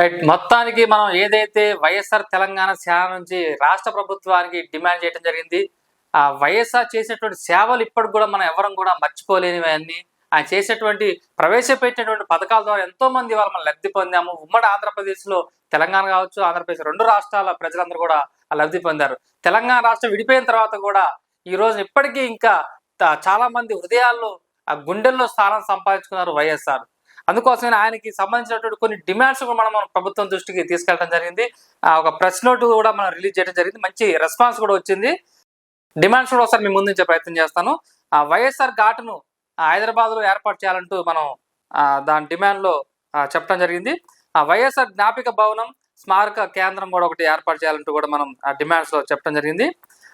Right మొత్తానికి మనం ఏదైతే వైఎస్ఆర్ తెలంగాణ సేన నుంచి రాష్ట్ర ప్రభుత్వానికి డిమాండ్ చేయడం జరిగింది ఆ వైఎస్ఆర్ చేసినటువంటి సేవలు ఇప్పటికి కూడా మనం ఎవరం కూడా మర్చిపోలేనివన్నీ ఆయన చేసేటువంటి ప్రవేశపెట్టినటువంటి పథకాల ద్వారా ఎంతో మంది వాళ్ళు మనం లబ్ధి పొందాము. ఉమ్మడి ఆంధ్రప్రదేశ్లో తెలంగాణ కావచ్చు ఆంధ్రప్రదేశ్ రెండు రాష్ట్రాల ప్రజలందరూ కూడా ఆ లబ్ధి పొందారు. తెలంగాణ రాష్ట్రం విడిపోయిన తర్వాత కూడా ఈ రోజు ఇప్పటికీ ఇంకా చాలా మంది హృదయాల్లో ఆ గుండెల్లో స్థానం సంపాదించుకున్నారు వైఎస్ఆర్. అందుకోసమే ఆయనకి సంబంధించినటువంటి కొన్ని డిమాండ్స్ కూడా మనం ప్రభుత్వం దృష్టికి తీసుకెళ్ళడం జరిగింది. ఆ ఒక ప్రెస్ నోట్ కూడా మనం రిలీజ్ చేయడం జరిగింది. మంచి రెస్పాన్స్ కూడా వచ్చింది. డిమాండ్స్ కూడా ఒకసారి మేము ముందుంచే ప్రయత్నం చేస్తాను. ఆ వైఎస్ఆర్ ఘాటును హైదరాబాద్లో ఏర్పాటు చేయాలంటూ మనం దాని డిమాండ్లో చెప్పడం జరిగింది. ఆ వైఎస్ఆర్ జ్ఞాపిక భవనం స్మారక కేంద్రం కూడా ఒకటి ఏర్పాటు చేయాలంటూ కూడా మనం ఆ డిమాండ్స్లో చెప్పడం జరిగింది.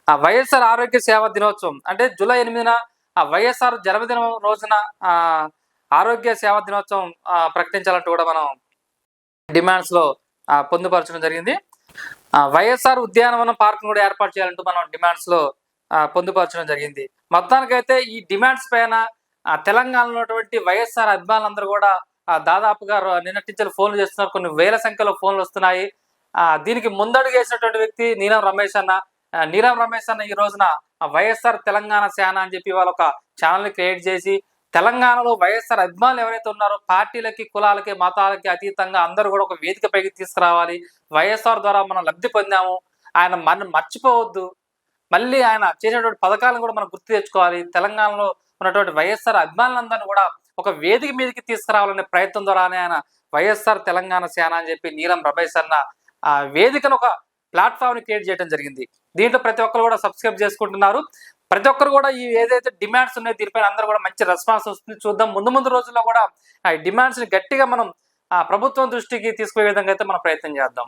ఆ వైఎస్ఆర్ ఆరోగ్య సేవా దినోత్సవం అంటే జూలై ఎనిమిదిన ఆ వైఎస్ఆర్ జన్మదినం రోజున ఆ ఆరోగ్య సేవా దినోత్సవం ప్రకటించాలంటూ కూడా మనం డిమాండ్స్లో పొందుపరచడం జరిగింది. వైఎస్ఆర్ ఉద్యానవనం పార్క్ కూడా ఏర్పాటు చేయాలంటూ మనం డిమాండ్స్లో పొందుపరచడం జరిగింది. మొత్తానికైతే ఈ డిమాండ్స్ పైన తెలంగాణలో ఉన్నటువంటి వైఎస్ఆర్ అభిమానులందరూ కూడా దాదాపుగా రో- ఫోన్లు చేస్తున్నారు. కొన్ని వేల సంఖ్యలో ఫోన్లు వస్తున్నాయి. దీనికి ముందడుగు వేసినటువంటి వ్యక్తి నీలం రమేష్ అన్న. నీలం రమేష్ అన్న ఈ రోజున వైఎస్ఆర్ తెలంగాణ సేన అని చెప్పి వాళ్ళ ఒక ఛానల్ క్రియేట్ చేసి తెలంగాణలో వైఎస్ఆర్ అభిమానులు ఎవరైతే ఉన్నారో పార్టీలకి కులాలకి మతాలకి అతీతంగా అందరూ కూడా ఒక వేదిక పైకి తీసుకురావాలి. వైఎస్ఆర్ ద్వారా మనం లబ్ధి పొందాము. ఆయన మన మర్చిపోవద్దు. మళ్ళీ ఆయన చేసినటువంటి పథకాలను కూడా మనం గుర్తు తెచ్చుకోవాలి. తెలంగాణలో ఉన్నటువంటి వైఎస్ఆర్ అభిమానులందరినీ కూడా ఒక వేదిక మీదకి తీసుకురావాలనే ప్రయత్నం ద్వారానే ఆయన వైఎస్ఆర్ తెలంగాణ సేన అని చెప్పి నీలం రమేష్ అన్న ఆ వేదికను ఒక ప్లాట్ఫామ్ని క్రియేట్ చేయడం జరిగింది. దీంట్లో ప్రతి ఒక్కరు కూడా సబ్స్క్రైబ్ చేసుకుంటున్నారు. ప్రతి ఒక్కరు కూడా ఈ ఏదైతే డిమాండ్స్ ఉన్నాయో దీనిపైన అందరూ కూడా మంచి రెస్పాన్స్ వస్తుంది. చూద్దాం. ముందు ముందు రోజుల్లో కూడా ఆ డిమాండ్స్ని గట్టిగా మనం ఆ ప్రభుత్వం దృష్టికి తీసుకునే విధంగా అయితే మనం ప్రయత్నం చేద్దాం.